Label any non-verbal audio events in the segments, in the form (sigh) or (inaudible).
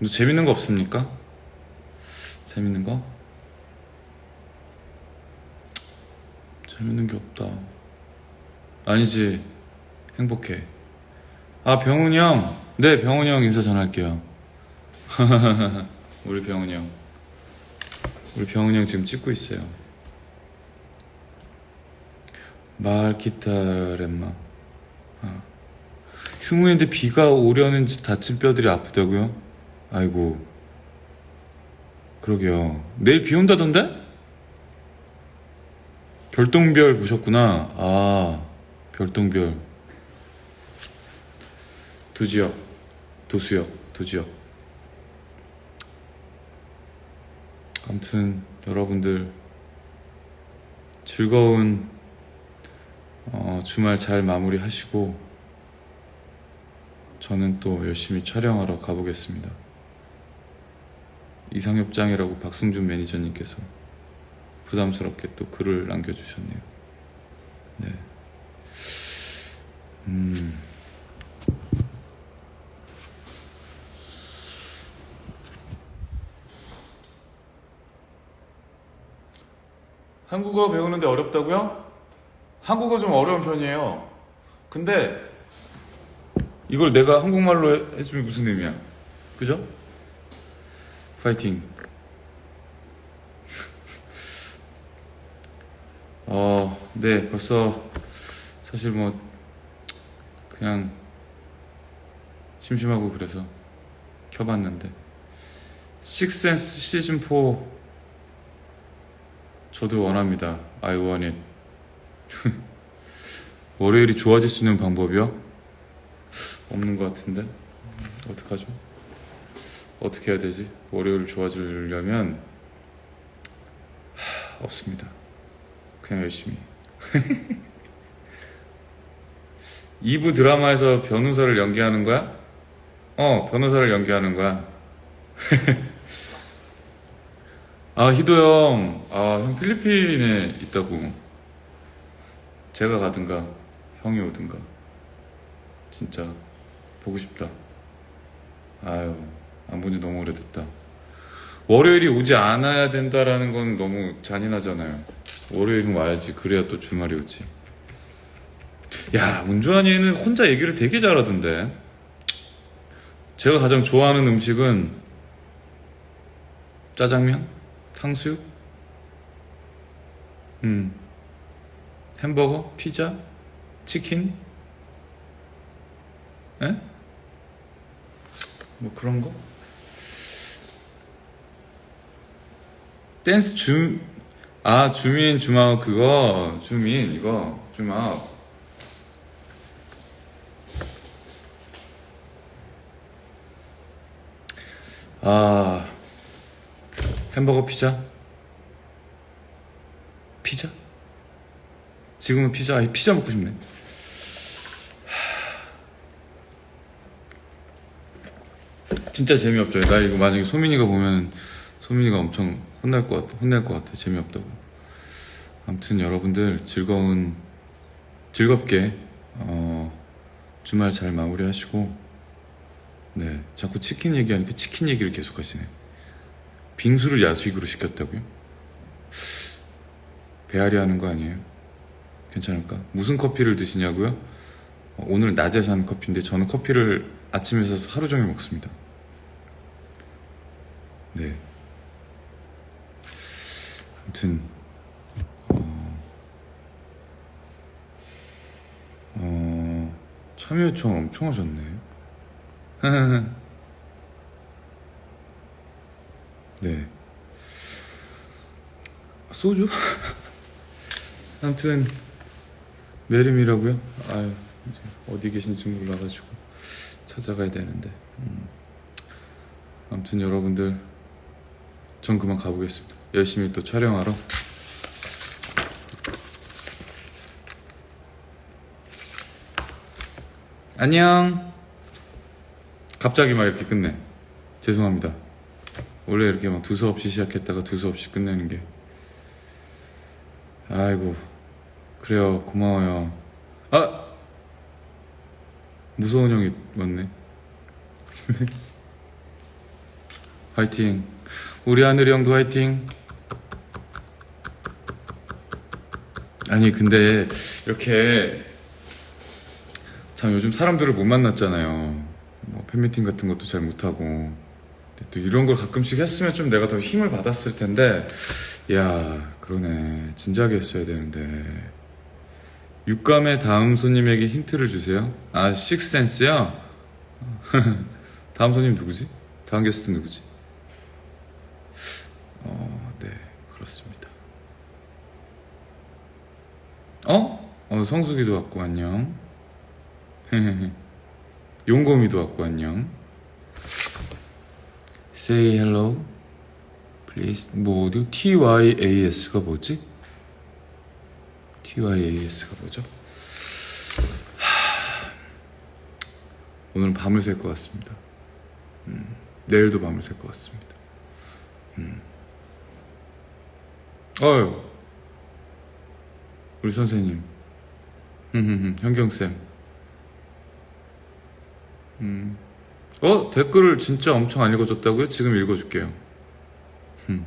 뭐 재밌는 거 없습니까? 재밌는 거? 재밌는 게 없다. 아니지. 행복해. 아, 병훈이 형. 네, 병훈이 형 인사 전할게요. (laughs) 우리 병훈이 형. 우리 병훈이 형 지금 찍고 있어요. 말기타렘마. 아. 흉우인데 비가 오려는지 다친 뼈들이 아프다고요? 아이고. 그러게요. 내일 비 온다던데? 별똥별 보셨구나. 아, 별똥별. 도지역, 도수역, 도지역. 아무튼 여러분들 즐거운 어, 주말 잘 마무리하시고 저는 또 열심히 촬영하러 가보겠습니다. 이상협장이라고 박승준 매니저님께서 부담스럽게 또 글을 남겨주셨네요. 네. 음. 한국어 배우는데 어렵다고요? 한국어 좀 어려운 편이에요. 근데 이걸 내가 한국말로 해- 해주면 무슨 의미야? 그죠? 파이팅. (laughs) 어, 네, 벌써 사실 뭐 그냥 심심하고 그래서 켜봤는데 식센스 시즌 4 저도 원합니다. I want it. (laughs) 월요일이 좋아질 수 있는 방법이요? 없는 것 같은데 어떡하죠? 어떻게 해야 되지? 월요일 좋아지려면 하, 없습니다. 그냥 열심히. (laughs) 2부 드라마에서 변호사를 연기하는 거야? 어, 변호사를 연기하는 거야. (laughs) 아, 희도 형. 아, 형 필리핀에 있다고. 제가 가든가, 형이 오든가. 진짜, 보고 싶다. 아유, 안 본지 너무 오래됐다. 월요일이 오지 않아야 된다라는 건 너무 잔인하잖아요. 월요일은 와야지. 그래야 또 주말이 오지. 야, 문주환이 는 혼자 얘기를 되게 잘하던데. 제가 가장 좋아하는 음식은 짜장면? 탕수육? 음. 햄버거? 피자? 치킨? 에? 뭐 그런 거? 댄스 주, 아, 주민, 주마업 그거, 주민, 이거, 주마업. 아, 햄버거 피자? 피자? 지금은 피자, 아, 피자 먹고 싶네. 하, 진짜 재미없죠. 나 이거 만약에 소민이가 보면 소민이가 엄청 혼날 것 같아. 혼낼 것 같아. 재미없다고. 아무튼 여러분들 즐거운, 즐겁게, 어, 주말 잘 마무리하시고, 네. 자꾸 치킨 얘기하니까 치킨 얘기를 계속 하시네. 빙수를 야식으로 시켰다고요? 배앓이 하는 거 아니에요? 괜찮을까? 무슨 커피를 드시냐고요? 어, 오늘 낮에 산 커피인데 저는 커피를 아침에 사서 하루 종일 먹습니다. 네. 아무튼 어, 어, 참여 요청 엄청 하셨네. (laughs) 네. 소주? (laughs) 아무튼 메림이라고요? 아유 어디 계신지 몰라가지고 찾아가야 되는데. 음. 아무튼 여러분들 전 그만 가보겠습니다. 열심히 또 촬영하러. 안녕. 갑자기 막 이렇게 끝내. 죄송합니다. 원래 이렇게 막 두서 없이 시작했다가 두서 없이 끝내는 게. 아이고. 그래요. 고마워요. 아! 무서운 형이 왔네. (laughs) 화이팅. 우리 하늘이 형도 화이팅. 아니 근데 이렇게 참 요즘 사람들을 못 만났잖아요. 뭐 팬미팅 같은 것도 잘 못하고. 또 이런 걸 가끔씩 했으면 좀 내가 더 힘을 받았을 텐데, 야 그러네. 진작에 했어야 되는데. 육감의 다음 손님에게 힌트를 주세요. 아, 식센스요? (laughs) 다음 손님 누구지? 다음 게스트 누구지? 어, 네, 그렇습니다. 어? 어, 성수기도 왔고, 안녕. (laughs) 용곰이도 왔고, 안녕. Say hello. Please. 뭐, 어디? TYAS가 뭐지? TYAS가 뭐죠? 하... 오늘은 밤을 샐 것 같습니다. 음, 내일도 밤을 샐 것 같습니다. 음. 어유, 우리 선생님, 음, 현경쌤. 음. 어 댓글을 진짜 엄청 안 읽어줬다고요? 지금 읽어줄게요. 음.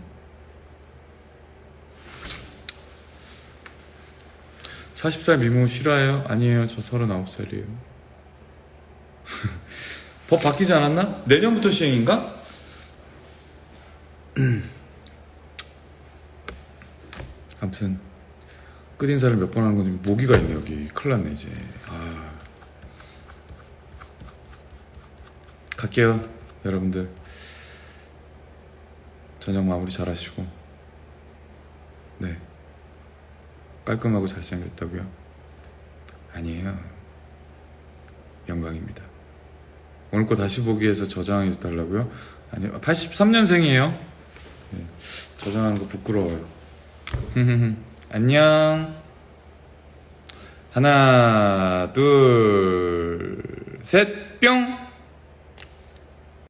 40살 미모 싫어해요? 아니에요. 저 39살이에요. (laughs) 법 바뀌지 않았나? 내년부터 시행인가? (clears throat) 아무튼 끝 인사를 몇 번 하는 건지 모기가 있네 여기 큰일 났네 이제 아 갈게요 여러분들 저녁 마무리 잘 하시고 네 깔끔하고 잘생겼다고요? 아니에요. 영광입니다. 오늘 거 다시 보기에서 저장해 달라고요? 아니요. 83년생이에요. 네, 저장하는 거 부끄러워요. (laughs) 안녕. 하나, 둘, 셋, 뿅!